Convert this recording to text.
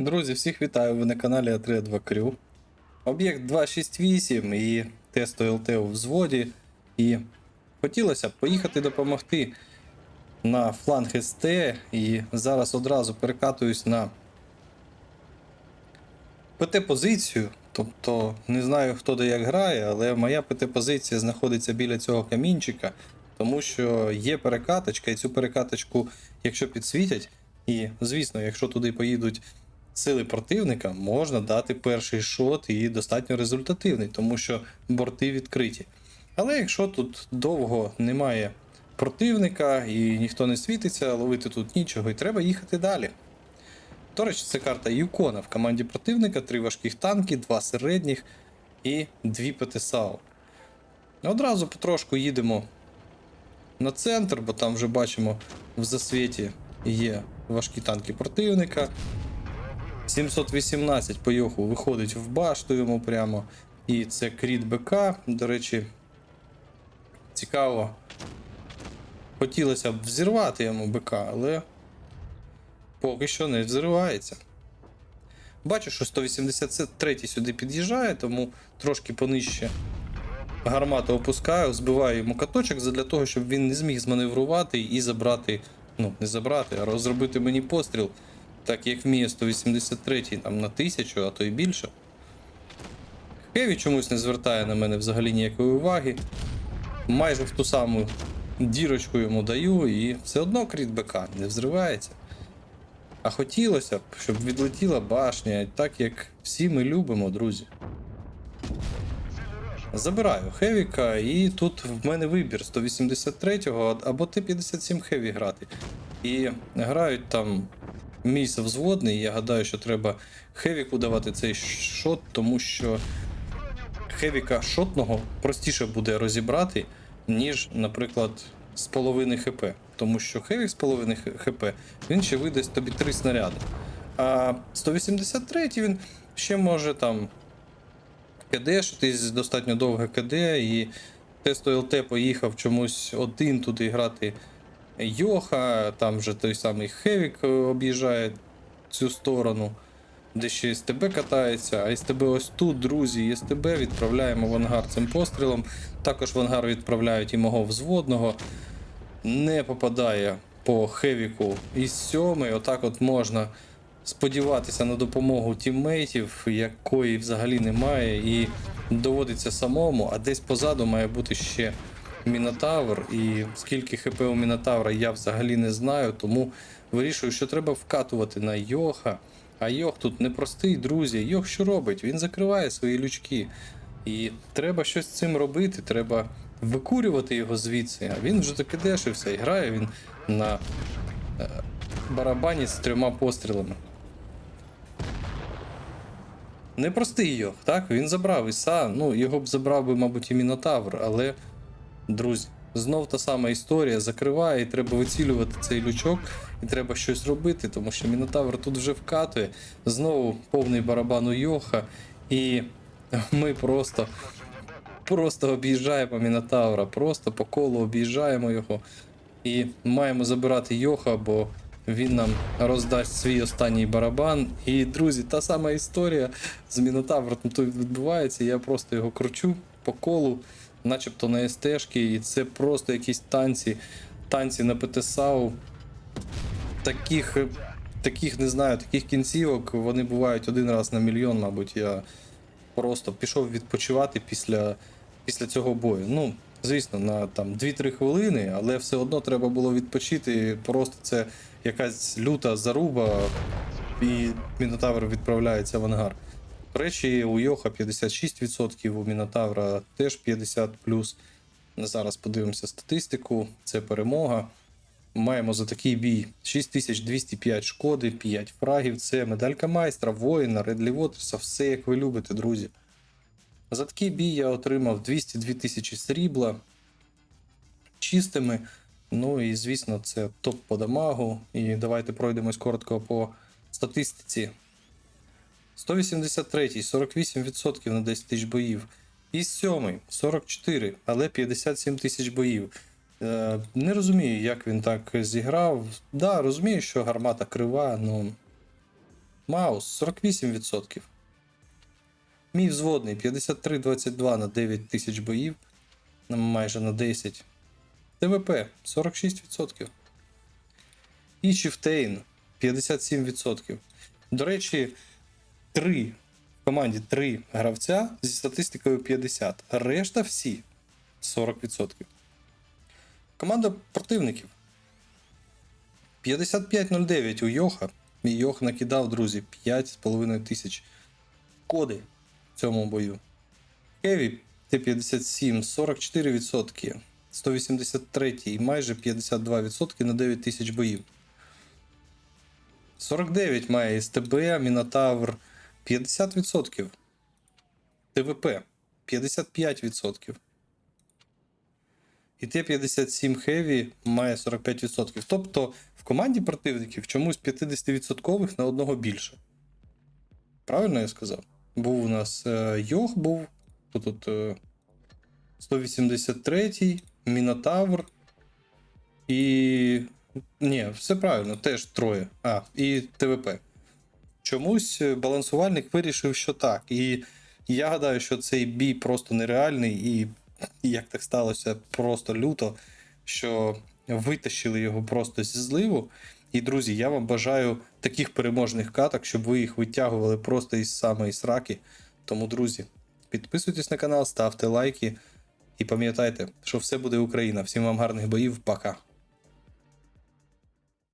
Друзі, всіх вітаю! Ви на каналі А32 Крю. Об'єкт 268 і тесто ЛТ у взводі. І хотілося б поїхати допомогти на фланг СТ. І зараз одразу перекатуюсь на ПТ-позицію. Тобто не знаю хто де як грає, але моя ПТ-позиція знаходиться біля цього камінчика, тому що є перекаточка, і цю перекаточку, якщо підсвітять, і звісно, якщо туди поїдуть сили противника, можна дати перший шот і достатньо результативний, тому що борти відкриті. Але якщо тут довго немає противника і ніхто не світиться, ловити тут нічого, і треба їхати далі. До речі, це карта Юкона в команді противника, три важких танки, два середніх і дві ПТСАУ. Одразу потрошку їдемо на центр, бо там вже бачимо в засвіті є важкі танки противника. 718 по Йоху виходить в башту йому прямо. І це кріт БК. До речі, цікаво. Хотілося б взірвати йому БК, але поки що не взривається. Бачу, що 183 сюди під'їжджає, тому трошки понижче гармату опускаю, збиваю йому каточок для того, щоб він не зміг зманеврувати і забрати, ну, не забрати, а розробити мені постріл, так як вміє 183 там на 1000, а то й більше. Хеві чомусь не звертає на мене взагалі ніякої уваги. Майже в ту саму дірочку йому даю, і все одно кріт БК не взривається. А хотілося б, щоб відлетіла башня, так як всі ми любимо, друзі. Забираю Хевіка, і тут в мене вибір 183-го або Т-57 Хеві грати. І грають там мій совзводний, я гадаю, що треба Хевіку давати цей шот, тому що Хевіка шотного простіше буде розібрати, ніж, наприклад, з половини ХП. Тому що Хевік з половини ХП він ще видасть тобі три снаряди. А 183 він ще може там КД, що ти достатньо довге КД, і тесто ЛТ поїхав чомусь один туди грати Йоха, там вже той самий Хевік е, об'їжджає цю сторону, де ще СТБ катається, а СТБ ось тут, друзі, СТБ відправляємо в ангар цим пострілом. Також в ангар відправляють і мого взводного. Не попадає по Хевіку із сьомий. Отак от можна сподіватися на допомогу тіммейтів, якої взагалі немає, і доводиться самому, а десь позаду має бути ще Мінотавр. І скільки ХП у Мінотавра я взагалі не знаю, тому вирішую, що треба вкатувати на Йоха. А Йох тут непростий, друзі. Йох що робить? Він закриває свої лючки. І треба щось з цим робити, треба викурювати його звідси. А він вже таки дешевся і грає він на е, барабані з трьома пострілами. Непростий йох, так? Він забрав Іса, ну його б забрав би, мабуть, і Мінотавр, але, друзі, знов та сама історія закриває, і треба вицілювати цей лючок, і треба щось робити, тому що Мінотавр тут вже вкатує. Знову повний барабан у Йоха, і ми просто. Просто об'їжджаємо Мінотавра, просто по колу об'їжджаємо його і маємо забирати Йоха, бо він нам роздасть свій останній барабан. І, друзі, та сама історія з Мінотавром тут відбувається. Я просто його кручу по колу, начебто на СТшки, і це просто якісь танці, танці на ПТСАУ. Таких, таких, не знаю, таких кінцівок вони бувають один раз на мільйон, мабуть. Я просто пішов відпочивати після, після цього бою. Ну, звісно, на там 2-3 хвилини, але все одно треба було відпочити. Просто це якась люта заруба, і Мінотавр відправляється в ангар. До речі, у Йоха 56%, у Мінотавра теж 50%. Зараз подивимося статистику. Це перемога. Маємо за такий бій 6205 шкоди, 5 фрагів. Це медалька майстра, воїна, Редлі Вотерса, все як ви любите, друзі. За такий бій я отримав 202 тисячі срібла чистими. Ну і звісно, це топ по дамагу. І давайте пройдемось коротко по статистиці. 183, 48% на 10 тисяч боїв. І 7, 44, але 57 тисяч боїв. Е, не розумію, як він так зіграв. Да, розумію, що гармата крива, ну Маус 48%. Мій взводний 53-22 на 9 тисяч боїв, майже на 10. ТВП 46%. І Чифтейн 57%. До речі, 3 в команді 3 гравця зі статистикою 50. Решта всі 40%. Команда противників 55-09 у Йоха. Мій Йох накидав, друзі, 5,5 тисяч. Коди в цьому бою. Хеві Т-57 44%. 183 і майже 52% на 9 тисяч боїв. 49 має СТБ, Мінотавр 50%. ТВП 55%. І Т-57 Heavy має 45%. Тобто в команді противників чомусь 50% на одного більше. Правильно я сказав? Був у нас е, Йох був. Тут, тут е, 183-й, Мінотавр. І. Ні, все правильно, теж троє. А, і ТВП. Чомусь е, балансувальник вирішив, що так. І я гадаю, що цей бій просто нереальний, і як так сталося, просто люто, що витащили його просто зі зливу. І, друзі, я вам бажаю таких переможних каток, щоб ви їх витягували просто із самої сраки. Тому, друзі, підписуйтесь на канал, ставте лайки і пам'ятайте, що все буде Україна. Всім вам гарних боїв, пока.